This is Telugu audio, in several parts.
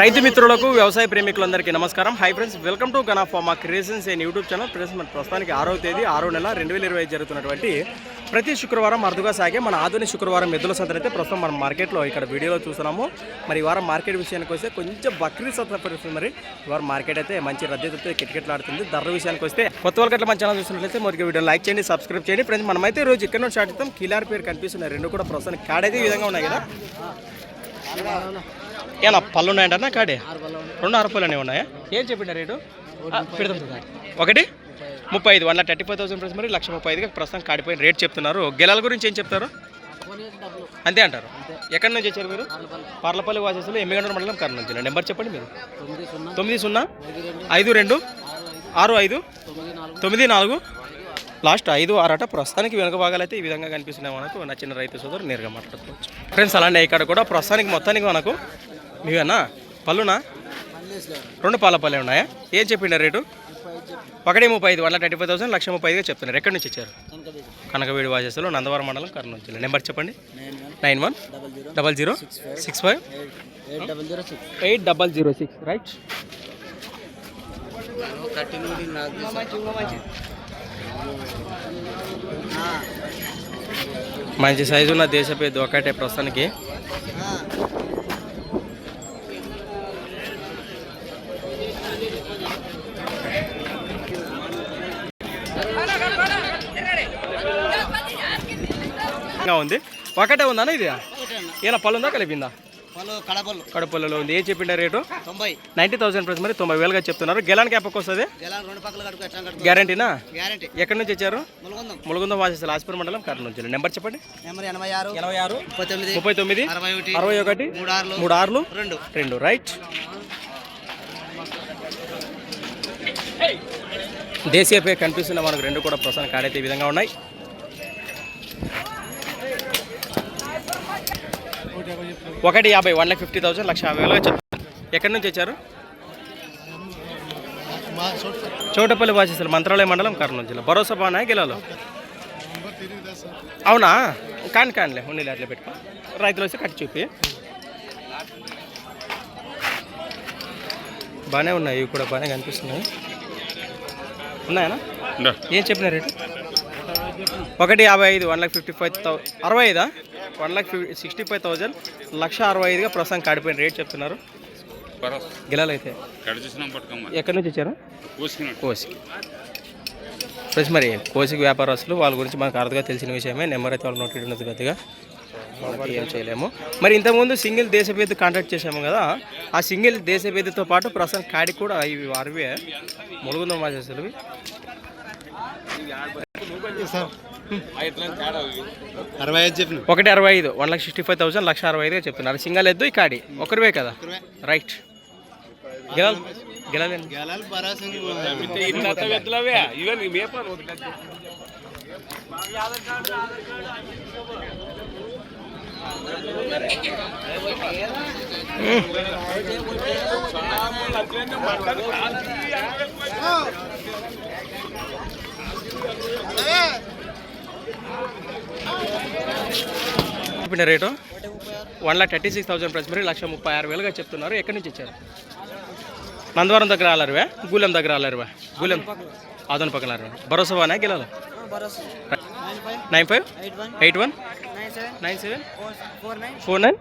రైతు మిత్రులకు వ్యవసాయ ప్రేమికులందరికీ నమస్కారం. Hi friends welcome to Gana pharma creations and YouTube channel. Friends మన ప్రస్తుతానికి ఆరో తేదీ ఆరో నెల రెండు వేల ఇరవై జరుగుతున్నటువంటి ప్రతి శుక్రవారం అరుదుగా సాగే మన ఆధునిక శుక్రవారం ఎద్దుల సంతని అయితే ప్రస్తుతం మనం మార్కెట్లో ఇక్కడ వీడియోలో చూస్తున్నాము. మరి ఈ వారం మార్కెట్ విషయానికి వస్తే కొంచెం బక్రీ సత్తా పరిస్థితి మరి. ఈ వారం మార్కెట్ అయితే మంచి రద్దీతో కిటకిటలాడుతుంది. ధరల విషయానికి వస్తే కొత్త వాళ్ళకి మన ఛానల్ చూసినట్లయితే మరి వీడియో లైక్ చేయండి సబ్స్క్రైబ్ చేయండి. ఫ్రెండ్స్ మనమైతే రోజు ఇక్కడ నుంచి స్టార్ట్ చేస్తాం కిలార్ పేరు కనిపిస్తున్నాయి రెండు కూడా ప్రస్తుతానికి కాడైతే ఈ విధంగా ఉన్నాయి కదా. ఏనా పళ్ళు ఉన్నాయంటన్నా కాడే రెండు అర పళ్ళు అనేవి ఉన్నాయా? ఏం చెప్పిండ రేటు. ఒకటి? ముప్పై ఐదు. One thirty five thousand price మరి లక్ష ముప్పై ఐదుగా ప్రస్తుతం కాడిపోయిన రేట్ చెప్తున్నారు. గెలాల గురించి ఏం చెప్తారు? అంతే అంటారు. ఎక్కడి నుంచి వచ్చారు మీరు? పార్లపల్లి వాసేసులు ఎమ్మిగండ్ర మండలం కర్నూలు జిల్లా. నెంబర్ చెప్పండి మీరు. తొమ్మిది సున్నా. ఐదు రెండు. ఆరు ఐదు. తొమ్మిది నాలుగు. లాస్ట్ ఐదు ఆరట ప్రస్తుతానికి వెనుక భాగాలు అయితే ఈ విధంగా కనిపిస్తున్నాయి మనకు. నచ్చిన రైతు సోదరు నేరుగా మాట్లాడుకోవచ్చు. ఫ్రెండ్స్ అలానే ఇక్కడ కూడా ప్రస్తుతానికి మొత్తానికి మనకు మీవేనా పళ్ళునా? రెండు పాల పళ్ళే ఉన్నాయా? ఏం చెప్పిండ రేటు? ఒకటి ముప్పై ఐదు one thirty five thousand lakh ముప్పై ఐదుగా చెప్తున్నారు. ఎక్కడి నుంచి ఇచ్చారు కనకవీడి వాజేశ్వరం నందవరం మండలం కర్నూలు జిల్లా. నెంబర్ చెప్పండి. Nine one double zero six five. Eight double zero six right. మంచి సైజు ఉన్న దేశ పేద ఒకటే ప్రస్తుతానికి. ఉంది. ఒకటే ఉందా ఇది? ఏనా పళ్ళు ఉందా? కలిపిందా? వాళ్ళు కడపలు కడుపులలో ఉంది. ఏం చెప్పిండే రేటు? తొంభై. నైంటీ థౌసండ్ ప్రైస్ మరి తొంభై వేలుగా చెప్తున్నారు. వస్తుంది గెలాన్ ఎట్లా కడుపు గ్యారంటీనా? గ్యారంటీ. ఎక్కడి నుంచి వచ్చారు? ములుగుందాం. ములుగుంద వాసేసి లాస్పూర్ మండలం కర్నూలు జిల్లా నెంబర్ చెప్పండి. ఎనభై ఆరు ఆరు ముప్పై తొమ్మిది అరవై ఒకటి మూడు ఆరులు ఆరులు రెండు. రెండు. రైట్. దేశీయ పే కనిపిస్తున్న మనకు రెండు కూడా ప్రస్తుతానికి కాడైతే ఈ విధంగా ఉన్నాయి. ఒకటి యాభై one lakh fifty thousand lakh యాభై వేలుగా చెప్తారు ఎక్కడి నుంచి వచ్చారు? చోటపల్లి వాసేసారు మంత్రాలయ మండలం కర్నూలు జిల్లా. భరోసా బాగున్నాయి గెలాలో అవునా? కాని కానిలే ఉండిలే అట్లా పెట్టుకో. రైతులు వస్తే కట్టి చూపి. బాగానే ఉన్నాయి ఇవి కూడా బాగానే కనిపిస్తున్నాయి. ఉన్నాయనా ఏం చెప్పిన రేటు? ఒకటి యాభై ఐదు one lakh fifty five thou అరవై ఐదా? One lakh sixty five thousand lakh అరవై ఐదుగా ప్రస్తుతం కాడిపోయిన రేట్ చెప్తున్నారు. గిలాలైతే. ఎక్కడి నుంచి వచ్చారు కోసికి. ప్లస్ మరి కోసికి వ్యాపారస్తులు వాళ్ళ గురించి మనకు అర్థంగా తెలిసిన విషయమే. నెంబర్ అయితే వాళ్ళు నోటెడ్ ఉన్నది పెద్దగా ఏం చేయలేము. మరి ఇంతకుముందు సింగిల్ దేశభేద కాంటాక్ట్ చేసాము కదా ఆ సింగిల్ దేశభేదతో పాటు ప్రస్తుతం కాడి కూడా ఇవి వారివే ములుగుందం వాసేసులు అరవై ఐదు చెప్పిన ఒకటి అరవై ఐదు one lakh sixty five thousand lakh అరవై ఐదుగా చెప్తున్నారు. సింగల్ ఎద్దు ఈ కాడి. ఒకరివే కదా? రైట్ గిలాల్ గిలాలండి చెప్పిన rate? One lakh thirty six thousand price. మరి లక్ష ముప్పై ఆరు వేలుగా చెప్తున్నారు. ఎక్కడి నుంచి ఇచ్చారు? నందవరం దగ్గర ఆలరువే గూలెం దగ్గర ఆలరువే గూలెం? ఆదోని పక్కన ఆలరు భరోసా బాగా గెలాలి nine five? Eight one? Nine seven? Four nine?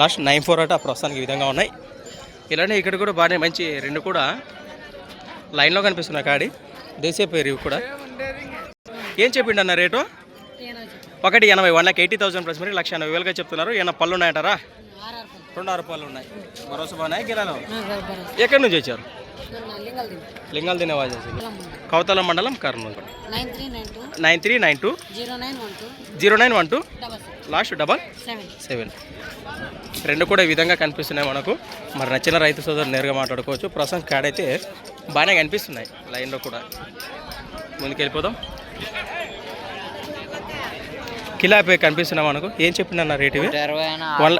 Last nine four అట ప్రస్తుతానికి ఈ విధంగా ఉన్నాయి. ఇలానే ఇక్కడ కూడా బాగానే మంచి రెండు కూడా లైన్లో కనిపిస్తున్నాయి కాడి. దేశీయ పేరు కూడా. ఏం చెప్పిండు అన్న రేటు? ఒకటి ఎనభై one lakh eighty thousand plus మరి లక్ష ఎనభై వేలుగా చెప్తున్నారు. ఏమన్నా పళ్ళు ఉన్నాయంటారా రెండు ఆరు పళ్ళు ఉన్నాయి. భరోసా బాగున్నాయి గిరాలు? ఎక్కడి నుంచి వచ్చారు? లింగాలు తినేవా చేసి కౌతల మండలం Kurnool. Nine three nine two. Zero nine one two. Last double seven. Seven. రెండు కూడా ఈ విధంగా కనిపిస్తున్నాయి మనకు. మరి నచ్చిన రైతు సోదరు నేరుగా మాట్లాడుకోవచ్చు. ప్రస్తుతం కాడైతే బాగానే కనిపిస్తున్నాయి లైన్లో కూడా. ముందుకు వెళ్ళిపోదాం కిలాపే కనిపిస్తున్నాయి మనకు ఏం చెప్పిందన్న రేట్ ఇవి? వన్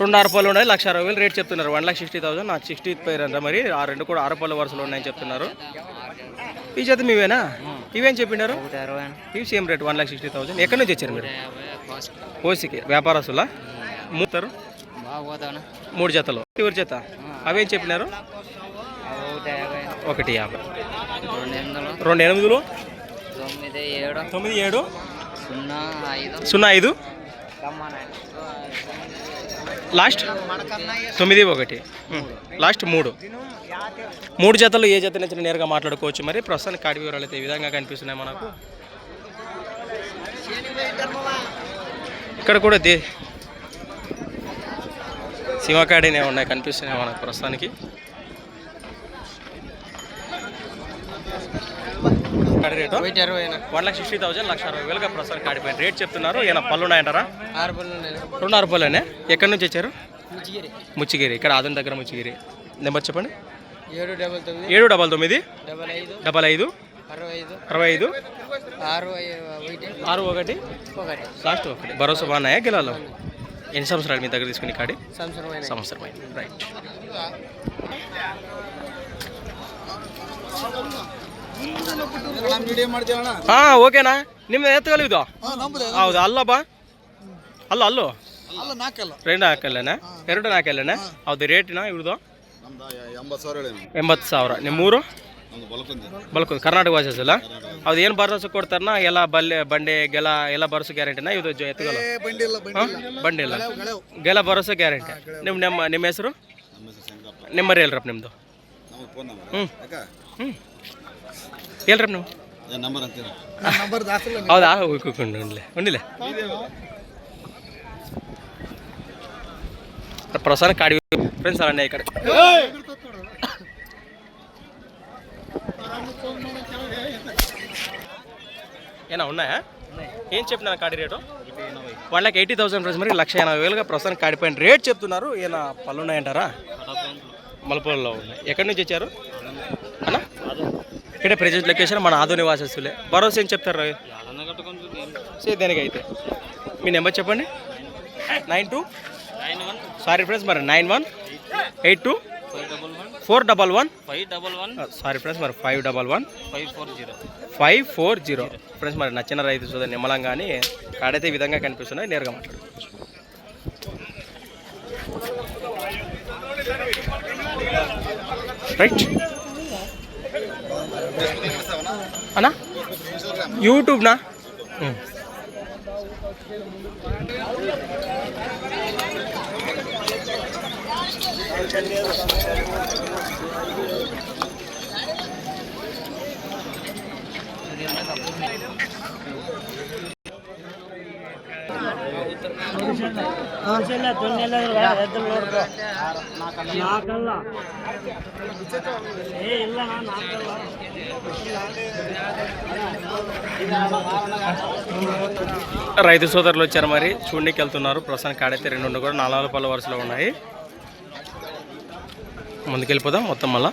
రెండు ఆరు పళ్ళు ఉన్నాయి లక్ష అరవై వేలు రేట్ చెప్తున్నారు. వన్ లాక్ సిక్స్టీ థౌసండ్ నాకు సిక్స్టీ పేరు అంట మరి. ఆ రెండు కూడా ఆరు పళ్ళు వరుసలు ఉన్నాయని చెప్తున్నారు. ఈ చేత మీవేనా? ఇవేం చెప్పినారు? ఇవి same rate one lakh sixty thousand. ఎక్కడి నుంచి వచ్చారు మీరు? కోసికి వ్యాపారస్తులా? మూతారు? మూడు జతలు. ఎవరి జత? అవేం చెప్పినారు? ఒకటి యాభై. రెండు ఎనిమిదిలు? ఏడు. తొమ్మిది ఏడు? సున్నా ఐదు. సున్నా ఐదు? లాస్ట్? తొమ్మిది ఒకటి. లాస్ట్ మూడు. మూడు జతలు ఏ జత నుంచి నేరుగా మాట్లాడుకోవచ్చు మరి? ప్రస్తుతానికి కాడి వివరాలు అయితే ఈ విధంగా కనిపిస్తున్నాయి మనకు. ఇక్కడ కూడా దే సింహకాడినే ఉన్నాయి కనిపిస్తున్నాయి మనకు ప్రస్తుతానికి. రేటు? అరవై one lakh sixty thousand lakh అరవై వేలుగా ప్రస్తుతానికి కాడిపోయిన రేట్ చెప్తున్నారు ఏమైనా పళ్ళు ఉన్నాయంటారా? ఆరు పళ్ళు రెండు రూపాయలేనే ఎక్కడి నుంచి వచ్చారు? ముచ్చిగిరి. ఇక్కడ ఆదం దగ్గర ముచ్చిగిరి. నెంబర్ చెప్పండి. ఏడు డబల్ తొమ్మిది. ఏడు డబల్ తొమ్మిది. డబల్ ఐదు. డబల్ ఐదు. అరవై ఐదు. ఆరు ఒకటి. ఆరు లాస్ట్ ఒకటి. భరోసా బాగున్నాయా గిలాలో? ఎన్ని సంవత్సరాలు మీ దగ్గర తీసుకుని కాడి? సంవత్సరం రైట్ ಹಾ ಓಕೆನಾ? ನಿಮ್ಮ ಎತ್ತುಗಳು ಇದು? ಹೌದು? ಅಲ್ಲಪ್ಪ ಅಲ್ಲ ಅಲ್ಲೋ? ಎರಡು ಹಾಕಲ್ಲೇನೆ ಎರಡು ಹಾಕಲ್ಲೇನೆ ಹೌದು ರೇಟಿನ ಇವ್ರದ್ದು? ಎಂಬತ್ತು ಸಾವಿರ ನಿಮ್ಮ ಮೂರು ಬಲ್ಕೊಂದು. ಕರ್ನಾಟಕ ವಾಸಸ್ ಅಲ್ಲ? ಅದು ಏನು ಭರವಸೆ ಕೊಡ್ತಾರನ? ಎಲ್ಲ ಬಲ್ಲೆ ಬಂಡೆ ಗೆಲ ಎಲ್ಲ ಭರವಸೆ ಗ್ಯಾರಂಟಿನ? ಇದು ಎತ್ತುಗಳು? ಬಂಡಿ ಇಲ್ಲ ಗೆಲ ಭರವಸೆ ಗ್ಯಾರಂಟಿ. ನಿಮ್ಮ ನಿಮ್ಮ ನಿಮ್ಮ ಹೆಸರು ನಿಮ್ಮರಿ ಅಲ್ರಪ್ಪ ನಿಮ್ಮದು ಹ್ಞೂ ಹ್ಞೂ ಹೇಳ್ರಪ್ಪ ನೀವು ಏನ್ ನಂಬರ್ ಅಂತೀರ ಹೌದಾ ಉಳ್ಕೊಂಡು ಉಂಡ್ಲೆ ಉಂಡಿಲೆ ప్రస్తుతానికి కాడి ఫ్రెండ్స్ అలానే ఇక్కడ ఏనా ఉన్నాయా ఏం చెప్పినాను కాడి rate one lakh eighty thousand friends మరి లక్ష ఎనభై వేలుగా ప్రస్తుతానికి కాడిపోయిన రేట్ చెప్తున్నారు ఏనా పళ్ళు ఉన్నాయంటారా మలపూర్లో ఉన్నాయి ఎక్కడి నుంచి వచ్చారు అన్నా ఇక్కడే ప్రజెంట్ లొకేషన్ మన ఆదో నివాసస్తులే భరోసా ఏం చెప్తారు రవి? సే దేనికైతే? మీ నెంబర్ చెప్పండి. Nine two? సారీ ఫ్రెండ్స్ మరి nine one? Eight two? Four double one? Five double one sorry friends మరి five double one? Five four zero. Five four zero friends మరి నచ్చిన రైతు చూద్దాం నిమ్మలం కానీ కాడైతే ఈ విధంగా కనిపిస్తున్నాయి నేరుగా మాట్లాడు రైట్. ಯೂಟ್ಯೂಬ್ನ ನ ಹಾಂ ಸರಿ ಎಲ್ಲ ಎದ್ದು ನೋಡ್ಬೋದು ನಾಲ್ಕಲ್ಲ రైతు సోదరులు వచ్చారు మరి. చూడడానికి వెళ్తున్నారు. ప్రస్తుతానికి కాడైతే రెండు కూడా నాలుగు పళ్ళ వరుసలో ఉన్నాయి. ముందుకెళ్ళిపోదాం. మొత్తం మళ్ళా.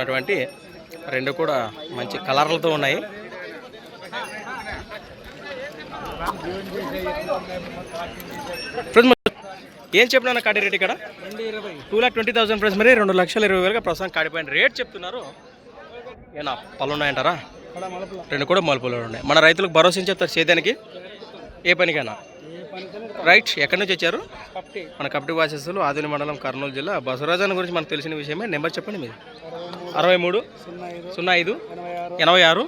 అటువంటి రెండు కూడా మంచి కలర్లతో ఉన్నాయి. ఏం చెప్పినా కాడి రేట్ ఇక్కడ? Two lakh twenty thousand friends మరి రెండు లక్షల ఇరవై వేలుగా ప్రస్తుతం కాడిపోయిన రేట్ చెప్తున్నారు. ఏనా పళ్ళు ఉన్నాయంటారా? రెండు కూడా మలుపులు ఉన్నాయి. మన రైతులకు భరోసా చెప్తారు సేద్యానికి? ఏ పనికైనా. రైట్ ఎక్కడి నుంచి వచ్చారు? మన కపటి వాసస్సులు ఆదిని మండలం కర్నూలు జిల్లా. బసవరాజాన్ని గురించి మనకు తెలిసిన విషయమే. నెంబర్ చెప్పండి మీరు. అరవై మూడు సున్నా ఐదు ఎనభై ఆరు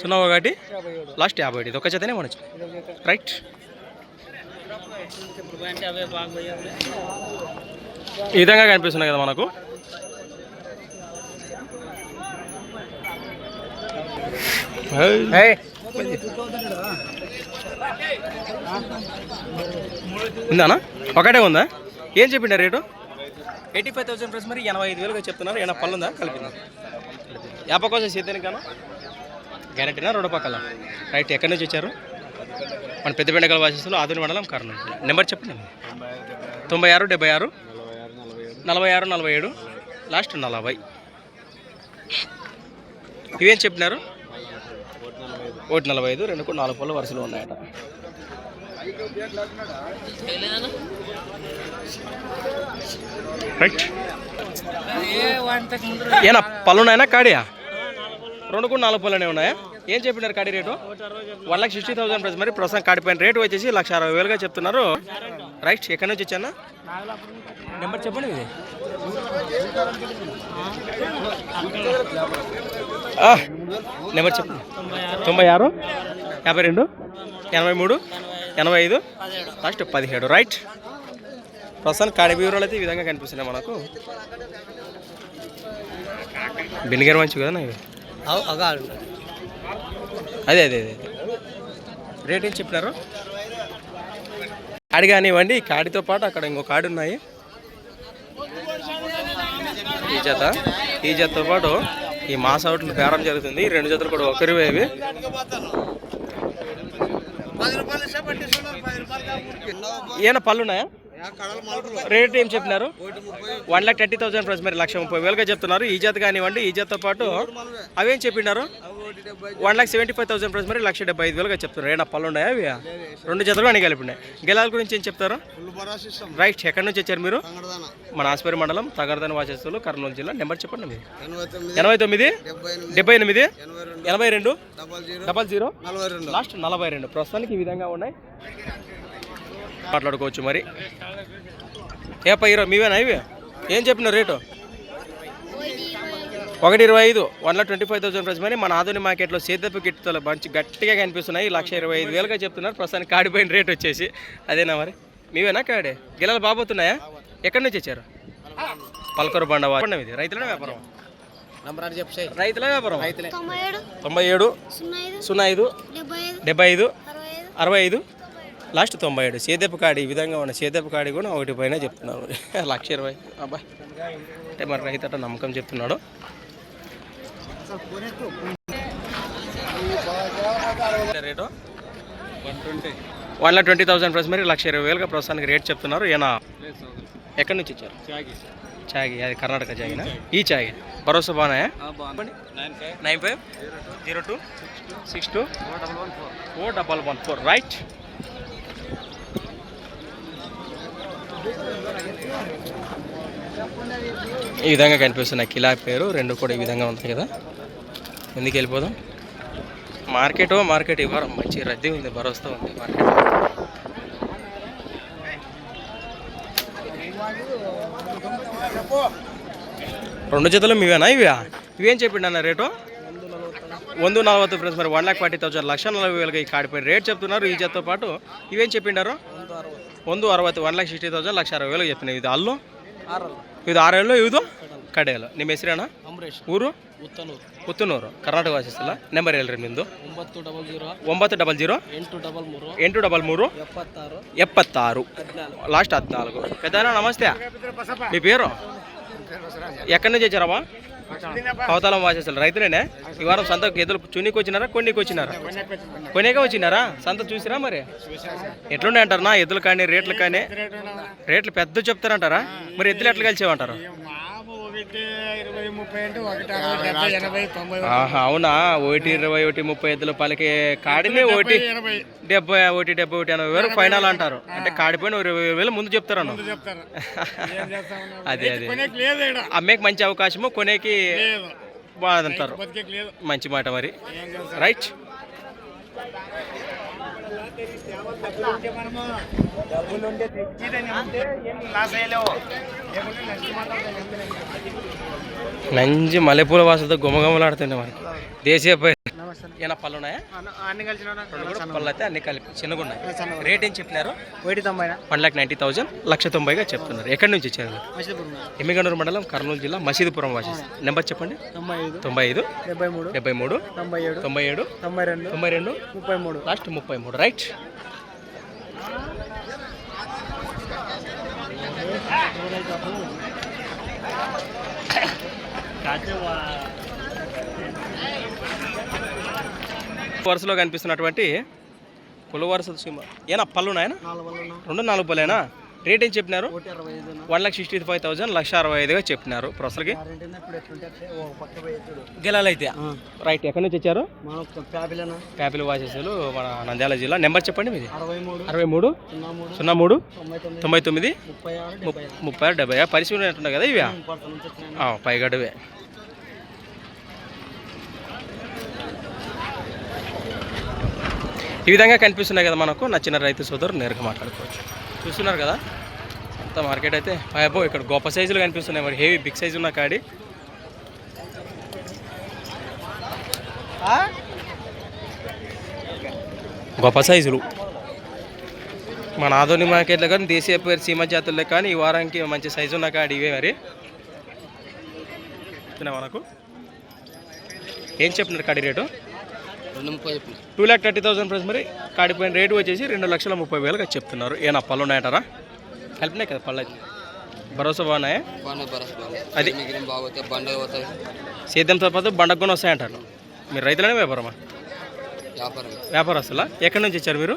సున్నా ఒకటి లాస్ట్ యాభై ఇది ఒక చేతనే మనచ్చు రైట్. ఈ విధంగా కనిపిస్తున్నాయి కదా మనకు. ఉందానా? ఒకటే ఉందా? ఏం చెప్పిండ rate? Eighty five thousand plus మరి ఎనభై ఐదు వేలుగా చెప్తున్నారు. ఎనభై పళ్ళు ఉందా కలిపిందా యాప కోసం సేద్యానికి గాను గ్యారెంటీనా? రెండు పక్కల? రైట్ ఎక్కడి నుంచి వచ్చారు? మన పెద్ద బెండగల వాసిస్తులు ఆధునిక మండలం కారణం నెంబర్ చెప్పండి. తొంభై ఆరు డెబ్బై ఆరు? నలభై ఆరు నలభై ఏడు. లాస్ట్ నలభై. ఇవేం చెప్పినారు? ఒకటి నలభై ఐదు రెండు నాలుగు పళ్ళు వరుసలు ఉన్నాయట. రైట్. ఏనా పళ్ళున్నాయనా కాడియా? రెండు కూడా నాలుగు పళ్ళనే ఉన్నాయా? ఏం చెప్పినారు కాడి rate? One lakh sixty thousand price. మరి ప్రస్తుతం కాడిపోయిన రేటు వచ్చేసి లక్ష అరవై వేలుగా చెప్తున్నారు. రైట్ ఎక్కడి నుంచి వచ్చానా? నెంబర్ చెప్పండి ఇది. నెంబర్ చెప్పండి తొంభై ఆరు యాభై రెండు ఎనభై మూడు ఎనభై ఐదు లాస్ట్ పదిహేడు. రైట్. ప్రస్తుతానికి కాడి వివరాలు అయితే ఈ విధంగా కనిపిస్తున్నాయి మనకు. బినిగర్ మంచి కదా ఇవి అదే అదే అదే రేట్ ఏం చెప్పినారు? కాడి కానివ్వండి ఈ కాడితో పాటు అక్కడ ఇంకో కాడి ఉన్నాయి. ఈ జత ఈ జతతో పాటు ఈ మాస అవుట్లు బేరం జరుగుతుంది. ఈ రెండు జతలు కూడా ఒకరివే ఇవి ఏమైనా పళ్ళు ఉన్నాయా? రేట్ ఏం చెప్పినారు? One lakh thirty thousand price మరి లక్ష ముప్పై వేలుగా చెప్తున్నారు. ఈ జత కానివ్వండి ఈ జతతో పాటు అవేం చెప్పినారు? One lakh seventy five thousand price మరి లక్ష డెబ్బై ఐదు వేలుగా చెప్తున్నారు. ఏనా పళ్ళు ఉన్నాయా అవి? రెండు జతలు అని కలిపినాయి గెలాల గురించి ఏం చెప్తారు? రైట్ ఎక్కడి నుంచి వచ్చారు మీరు? మన ఆస్పేరి మండలం తగరదని వాచేస్తులు కర్నూలు జిల్లా. నెంబర్ చెప్పండి మీరు. ఎనభై తొమ్మిది డెబ్బై ఎనిమిది ఎనభై రెండు డబల్ జీరో. లాస్ట్ నలభై రెండు. ప్రస్తుతానికి ఈ విధంగా ఉన్నాయి. మాట్లాడుకోవచ్చు మరి. ఏ పైరో మీవేనా ఇవి? ఏం చెప్పిన రేటు? ఒకటి ఇరవై ఐదు one lakh twenty five thousand price. మరి మన ఆధునిక మార్కెట్లో సేదపు గిట్టుతో మంచి గట్టిగా కనిపిస్తున్నాయి. లక్ష ఇరవై ఐదు వేలుగా చెప్తున్నారు. ప్రస్తుతానికి కాడిపోయిన రేట్ వచ్చేసి అదేనా మరి? మీవేనా కాడే? గిలాలు బాబోతున్నాయా ఎక్కడి నుంచి వచ్చారు? పలకరు బండ వాడు ఇది రైతుల వ్యాపారం రైతుల. వ్యాపారం తొంభై ఏడు సున్నా ఐదు డెబ్బై ఐదు. అరవై ఐదు లాస్ట్ తొంభై ఏడు సేదెపు కాడి ఈ విధంగా ఉన్న సేదెపు కాడి కూడా ఒకటి పైన చెప్తున్నారు. లక్ష ఇరవై. అబ్బా. అంటే మరి రైతు అట్ట నమ్మకం చెప్తున్నాడు. Rate? One lakh twenty thousand plus మరి లక్ష ఇరవై వేలుగా ప్రస్తుతానికి రేట్ చెప్తున్నారు. ఏనా ఎక్కడి నుంచి ఇచ్చారు చాగి అది కర్ణాటక చాగినా ఈ చాగి భరోసా బాగున్నాయా? Nine five. Zero two. Six two. Four. Double one four. Right. ఈ విధంగా కనిపిస్తున్న కిలా పేరు రెండు కూడా ఈ విధంగా ఉంటాయి కదా. ఎందుకు వెళ్ళిపోదాం? మార్కెట్ మార్కెట్ ఇవ్వరు. మంచి రద్దీ ఉంది భరోసా ఉంది మార్కెట్. రెండు జతలు మీవేనా? ఇవి ఇవేం చెప్పిండి అన్న రేటు? వంద నలభై ఫ్రెండ్స్ మరి one lakh forty thousand lakh నలభై వేలకి ఈ కాడిపోయి రేట్ చెప్తున్నారు ఈ జతతో పాటు. ఇవేం చెప్పిండారు? ಒಂದು ಅರವತ್ತು one lakh sixty thousand lakh ಅರವತ್ತು ವೇಳೆಗೆ ಎತ್ತಿನ ಇದು ಅಲ್ಲೂ ಇದು ಆರೇಳು ಇದು? ಕಡೆಯಲು ನಿಮ್ಮ ಹೆಸರು ಅಣ್ಣ ಅಂಬರೀಶ್ ಊರು? ಉತ್ತನೂರು. ಉತ್ತನೂರು. ಕರ್ನಾಟಕ ವಾಸಿಸಲ್ಲ. ನಂಬರ್ ಹೇಳ್ರಿ ನಿಮ್ಮದು ಒಂಬತ್ತು ಡಬಲ್ ಜೀರೋ ಒಂಬತ್ತು ಡಬಲ್ ಜೀರೋ ಎಂಟು ಡಬಲ್ ಮೂರು. ಎಂಟು ಡಬಲ್ ಮೂರು. ಎಪ್ಪತ್ತಾರು. ಎಪ್ಪತ್ತಾರು. ಲಾಸ್ಟ್ ಹದಿನಾಲ್ಕು. ಕದಾನ ನಮಸ್ತೆ. ನಿಮ್ಮ ಪೇರು ಎಕ್ಕನ ಜಯಚರವ? కవతాలం వాసేసారు రైతులేనే? ఈ వారం సంతకు ఎదురు చున్నీకి వచ్చినారా కొన్నికి వచ్చినారా కొనేకే వచ్చినారా? సంత చూసిరా మరి? ఎట్లున్నాయి అంటారు నా ఎద్దులు కానీ రేట్లు కానీ? రేట్లు పెద్ద చెప్తారంటారా? మరి ఎద్దులు ఎట్లా కలిసేవంటారు? అవునా? ఒకటి ఇరవై ఒకటి ముప్పై ఎద్దుల పలికి కాడినే ఒకటి డెబ్బై ఒకటి డెబ్బై ఒకటి ఎనభై వేలు ఫైనల్ అంటారు. అంటే కాడిపోయిన ఇరవై వేలు ముందు చెప్తారు అన్న అదే అదే. అమ్మేకి మంచి అవకాశము కొనేకి బాగుంటారు మంచి మాట మరి. రైట్. నంజి మల్లెపూల వాసనతో గుమగుమలాడుతుండే మనకి దేశీయ పై ఏమైనా పళ్ళు ఉన్నాయా అన్ని పళ్ళు అయితే అన్ని కలిపి చిన్నగా ఉన్నాయి. రేట్ ఏం చెప్పినారు? ఒకటి తొంభై one lakh ninety thousand lakh తొంభైగా చెప్తున్నారు. ఎక్కడి నుంచి వచ్చారు? ఎమ్మిగనూరు మండలం కర్నూలు జిల్లా మసీదుపురం వాసి. నెంబర్ చెప్పండి. తొంభై ఐదు. తొంభై ఐదు. డెబ్బై మూడు. డెబ్బై మూడు. తొంభై ఏడు. తొంభై ఏడు. తొంభై రెండు. తొంభై రెండు. ముప్పై మూడు. లాస్ట్ ముప్పై మూడు. రైట్ వరుసలో కనిపిస్తున్నటువంటి కుల వరుస సీమ ఏనా పళ్ళు ఉన్నాయి. రెండు నాలుగు పళ్ళేనా? రేట్ ఏం చెప్పినారు. One lakh sixty five thousand lakh అరవై ఐదుగా చెప్పినారు ప్రొసలకి. గ్యారెంటీ ఉంది. ఇప్పుడు ఎట్లుంటే అట్లే ఒక పక్క పోయి ఎత్తుడు. గెలాలు అయితే. రైట్ ఎక్కడి నుంచి వచ్చారు? ప్యాపిల్ వాసేసులు మన నంద్యాల జిల్లా. నెంబర్ చెప్పండి మీది. అరవై మూడు. సున్నా మూడు. తొంభై తొమ్మిది. ముప్పై ఆరు డెబ్బై పరిశీలన ఉంటున్నాయి కదా ఇవి? పైగడువే ఈ విధంగా కనిపిస్తున్నాయి కదా మనకు. నచ్చిన రైతు సోదరు నేరుగా మాట్లాడుకోవచ్చు. చూస్తున్నారు కదా? అంత మార్కెట్ అయితే అయ్యో ఇక్కడ గొప్ప సైజులు కనిపిస్తున్నాయి మరి. హెవీ బిగ్ సైజు ఉన్న కాడి. గొప్ప సైజులు మన ఆధునిక మార్కెట్లో కానీ దేశీయ పేరు సీమ జాతుల్లో కానీ ఈ వారానికి మంచి సైజు ఉన్న కాడి ఇవే మరి. మనకు? ఏం చెప్పినారు కాడి rate? Two lakh thirty thousand price మరి కాడిపోయిన రేటు వచ్చేసి రెండు లక్షల ముప్పై వేలుగా చెప్తున్నారు. ఏనా పళ్ళు ఉన్నాయంటారా కలిపినాయి కదా పళ్ళు అయితే భరోసా బాగున్నాయా. అది సేద్యంతో పాటు బండకు కూడా వస్తాయంటారు. మీరు రైతులనే వ్యాపారమా? వ్యాపారం వ్యాపారస్తులా? ఎక్కడి నుంచి వచ్చారు మీరు?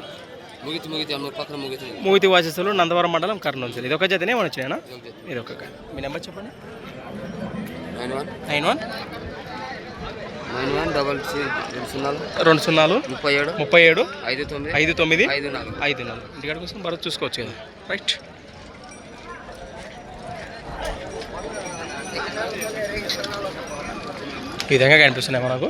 ముగితి వాసస్సులు నందవరం మండలం కర్నూలు జిల్లా. ఇది ఒక జతనే ఏమైనా వచ్చినాయనా? ఇది ఒక. మీ నెంబర్ చెప్పండి. Nine one. Nine one. Nine one double రెండు సున్నాలు. రెండు సున్నాలు. ముప్పై ఏడు. ముప్పై ఏడు. ఐదు తొమ్మిది. ఐదు తొమ్మిది. ఐదు నాలుగు. ఐదు నాలుగు. ఇంటికాడ కోసం భరత్ చూసుకోవచ్చు కదా. రైట్ ఈ విధంగా కనిపిస్తున్నాయి మనకు.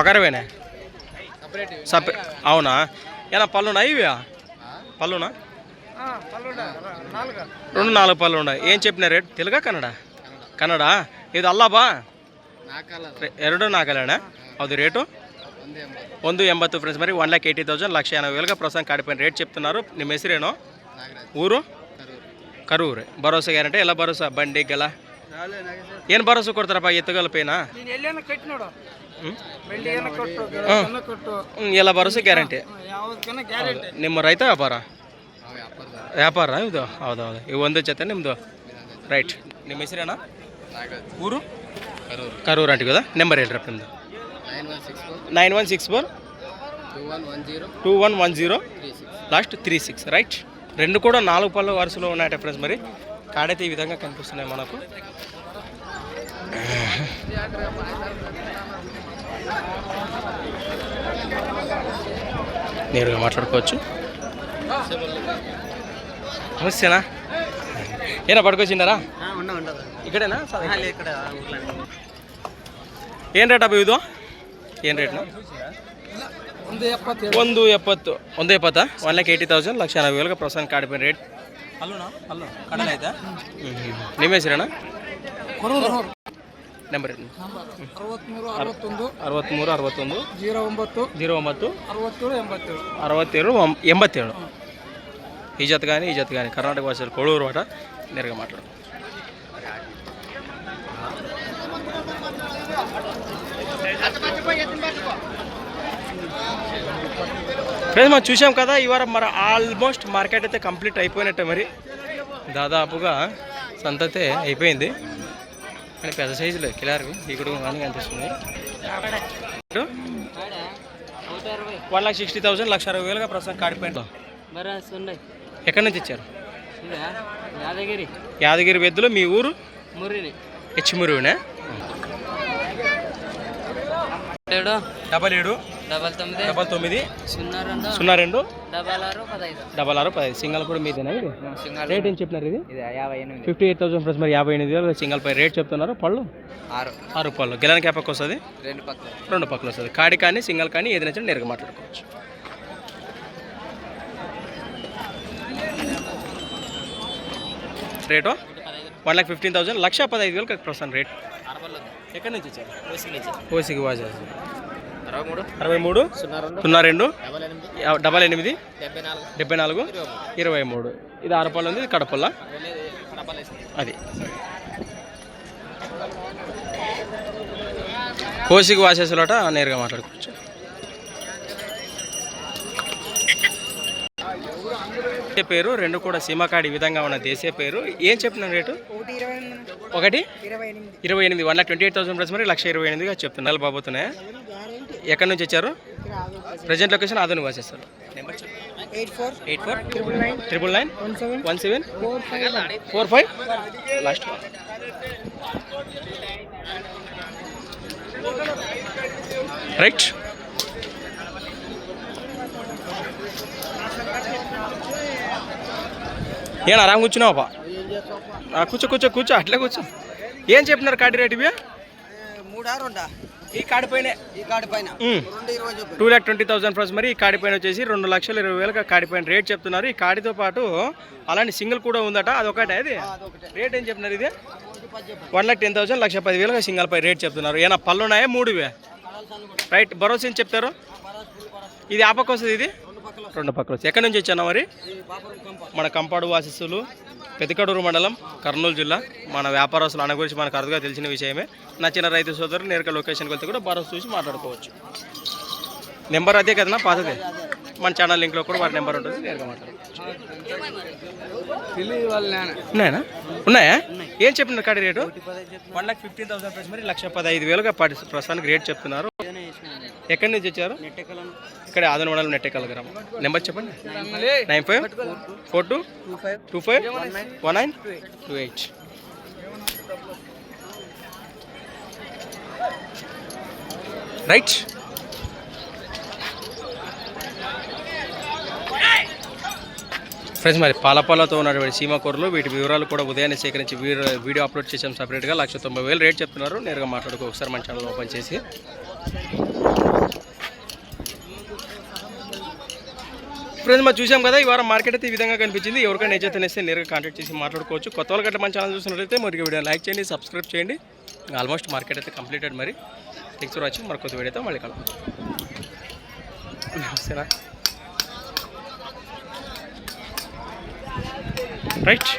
ఒకరివేనా సపరేట్ అవునా? ఏనా పళ్ళునా ఇవి పళ్ళునా? రెండు నాలుగు పళ్ళు ఉన్నాయి ఏం చెప్పిన రేట్ తెలుగా కన్నడ కన్నడ ఇది ಅಲ್ಲಬಾ ಎರಡು ನಾಲ್ಕಲ್ಲೇಣ ಹೌದು ರೇಟು ಒಂದು ಎಂಬತ್ತು ಫ್ರೆಂಡ್ಸ್ మరి వన్ ల్యాక్ ఎయిటీ థౌసండ్ లక్ష ఎనభై వేలుగా ప్రస్తుతం కాడిపోయిన రేట్ చెప్తున్నారు ನಿಮ್ಮ ಹೆಸರೇನು ಊರು ಕರೂರು ಭರೋಸಾ ಗ್ಯಾರಂಟಿ ಎಲ್ಲ ಭರೋಸಾ ಬಂಡಿ ಗಲ ಏನು ಭರೋಸಾ ಕೊಡ್ತಾರಪ್ಪ ಎತ್ತುಗಲ ಪೇನಾ ನೀನು ಎಲ್ಲೇನ ಕಟ್ಟಿ ನೋಡು ಹ್ಮ್? ಬೆಳ್ಳಿ ಏನ ಕೊಟ್ಟು ಹ್ಮ್. ಕೊಟ್ಟು ಹ್ಮ್, ಎಲ್ಲ ಭರೋಸಾ ಗ್ಯಾರಂಟಿ ಯಾವ್ದಕ್ಕನ ಗ್ಯಾರಂಟಿ ನಿಮ್ಮ ರೈತ ವ್ಯಾಪಾರ ವ್ಯಾಪಾರ ಇದು ಹೌದು ಹೌದು ಇವು ಒಂದು ಜೊತೆ ನಿಮ್ಮದು రైట్ ನಿಮ್ಮ ಹೆಸರೇನಾ ಊರು ಕರೂರು ಅಂಟಿ కదా నెంబర్ ಹೇಳ್ರಪ್ಪ ನಿಮ್ಮದು nine one six four nine one six four two one one zero two one one zero three six last three six right రెండు కూడా నాలుగు పళ్ళ వరుసలో ఉన్నాయట ఫ్రెండ్స్ మరి కాడైతే ఈ విధంగా కనిపిస్తున్నాయి మనకు నేరుగా మాట్లాడుకోవచ్చు ಮುಸ್ಸೇನಾ ಏನೋ ಪಡ್ಕೊಚಿಂದಾರಾ ಈ ಕಡೆನಾ? ಏನು ರೇಟ್ ಅಬ್ಬ ಇದು ಏನು ರೇಟ್ನಾ ಒಂದು ಎಪ್ಪತ್ತು. ಒಂದು ಎಪ್ಪತ್ತಾ? One lakh eighty thousand lakh ನಲವತ್ತು ಪ್ರಸನ್ನ ಕಾಡಿನ ರೇಟ್ ಅಲ್ಲೂ ಕಡಲೆ ಆಯ್ತಾ ನಿಮ್ಮ ಹೆಸರಣ್ಣ ನಂಬರ್ ಅರವತ್ತ್ಮೂರು ಅರವತ್ತೊಂದು. ಜೀರೋ ಒಂಬತ್ತು. ಜೀರೋ ಒಂಬತ್ತು. ಅರವತ್ತೇಳು ಎಂಬತ್ತೇಳು. ಅರವತ್ತೇಳು ಎಂಬತ್ತೇಳು. ఈ జత కానీ ఈ జత కానీ కర్ణాటక భాషలు కొడూరు అట. నేరుగా మాట్లాడు. ఫ్రెండ్స్ మనం చూసాం కదా ఈ వారం మరి ఆల్మోస్ట్ మార్కెట్ అయితే కంప్లీట్ అయిపోయినట్టే మరి. దాదాపుగా సంతతే అయిపోయింది. కానీ పెద్ద సైజులే కిలార్వి ఇక్కడ కానీ కనిపిస్తుంది one lakh sixty thousand lakh అరవై వేలుగా ప్రస్తుతం కాడిపోయింది. ఎక్కడి నుంచి ఇచ్చారు యాదగిరి. యాదగిరి వెద్దులు మీ ఊరు? మురిని. హెచ్మురువునే ఏడు? డబల్ ఏడు. డబల్ తొమ్మిది. డబల్ తొమ్మిది. సున్నా రెండు. సున్నా రెండు. డబల్ ఆరు పదహైదు డబల్ ఆరు పదహైదు సింగల్ కూడా మీదేనా ఇది? సింగల్. రేట్ ఏం చెప్పినారు ఇది? యాభై ఎనిమిది. ఫిఫ్టీ ఎయిట్ థౌసండ్ ప్లస్ మరి యాభై ఎనిమిది వేలు. సింగల్ పై రేట్ చెప్తున్నారు. పళ్ళు? ఆరు. ఆరు పళ్ళు. గిలానికి ఏ పక్క వస్తుంది? రెండు పక్కల. రెండు పక్కలు వస్తుంది. కాడి కానీ సింగల్ కానీ ఏది నచ్చిన నేరుగా మాట్లాడుకోవచ్చు. Rate? One lakh fifteen thousand. Lakh పదహైదు వేలు ప్రస్తుతం రేట్. ఎక్కడి నుంచి వచ్చారు ఓసీకి వాజా అరవై మూడు? అరవై మూడు సున్నా రెండు. డబల్ ఎనిమిది. డెబ్బై నాలుగు. ఇరవై మూడు. ఇది ఆరపల్ల ఉంది ఇది కడపల్ల అది. కోసికి వాసేసులట నేరుగా మాట్లాడుకోవచ్చు. దేశీయ పేరు రెండు కూడా సీమకాడి విధంగా ఉన్న దేశీయ పేరు. ఏం చెప్పిన రేటు? ఒకటి ఇరవై ఎనిమిది. ఒకటి? One lakh twenty eight thousand plus మరి లక్ష ఇరవై ఎనిమిదిగా చెప్తున్నారు. బాబోతున్నాయి? ఎక్కడి నుంచి వచ్చారు? ప్రజెంట్ లొకేషన్ ఆధునిక వాసేస్తారు number eight four. Eight four? Triple nine. One seven. Four five last right. ఏనా ఆరామ్ కూర్చున్నావా? కూర్చో కూర్చో కూర్చో అట్లే కూర్చో. ఏం చెప్పినారు కాడి రేట్ ఇవి? మూడా రెండా ఈ కాడి పైన. ఈ కాడి పైన. Two lakh twenty thousand plus మరి ఈ కాడి పైన వచ్చేసి రెండు లక్షల ఇరవై వేలకు కాడి పైన రేట్ చెప్తున్నారు. ఈ కాడితో పాటు అలాంటి సింగిల్ కూడా ఉందట. అదొకటే అది? రేట్ ఏం చెప్తున్నారు ఇది? One lakh ten thousand lakh పది వేలుగా సింగల్ పై రేట్ చెప్తున్నారు. ఏనా పళ్ళు ఉన్నాయా? మూడువే? రైట్ భరోసా ఏం చెప్తారు? ఇది ఆ పక్క వస్తుంది ఇది? రెండు పక్కలు ఎక్కడి నుంచి వచ్చాను మరి? మన కంపాడు వాసిస్తులు పెతికడూరు మండలం కర్నూలు జిల్లా. మన వ్యాపారస్తులు అన్న గురించి మనకు అరుదుగా తెలిసిన విషయమే. నచ్చిన రైతు సోదరులు నేరుగా లొకేషన్కి వెళ్తే కూడా భరోసా చూసి మాట్లాడుకోవచ్చు. నెంబర్ అదే కదనా పాతదే. మన ఛానల్ లింక్లో కూడా వారి నెంబర్ ఉంటుంది నేరుగా మాట్లాడుకోవచ్చు. ఉన్నాయా? ఉన్నాయా? ఏం చెప్పినారు కాడి rate? One lakh fifteen thousand మరి లక్ష పదహైదు వేలుగా ప్రస్తుతానికి రేట్ చెప్తున్నారు. ఎక్కడి నుంచి వచ్చారు? ఇక్కడ ఆదన మండలం నెట్టెకల్ గ్రామం. నెంబర్ చెప్పండి. Nine five? Four two? Two five? One nine? Two eight. Right. Friends మరి పాలపాలతో ఉన్నటువంటి సీమాకూరలు వీటి వివరాలు కూడా ఉదయాన్నే సేకరించి వీడియో వీడియో అప్లోడ్ చేసాం సపరేట్గా లక్ష తొంభై వేలు రేట్ చెప్తున్నారు. నేరుగా మాట్లాడుకో ఒకసారి మన ఛానల్ ఓపెన్ చేసి. ఫ్రెండ్స్ మనం చూసాం కదా ఈ వారం మార్కెట్ అయితే ఈ విధంగా కనిపించింది. ఎవరికైనా నచ్చితే నేస్తే నేరుగా కాంటాక్ట్ చేసి మాట్లాడుకోవచ్చు. కొత్త వాళ్ళ గట్ట మన ఛానల్ చూసినట్లయితే మరి వీడియో లైక్ చేయండి సబ్స్క్రైబ్ చేయండి. ఆల్మోస్ట్ మార్కెట్ అయితే కంప్లీటెడ్ మరి. థ్యాంక్స్ ఫర్ వాచింగ్ మరి కొత్త వీడియోతో మళ్ళీ కలుగుతాం నమస్తేనా రైట్.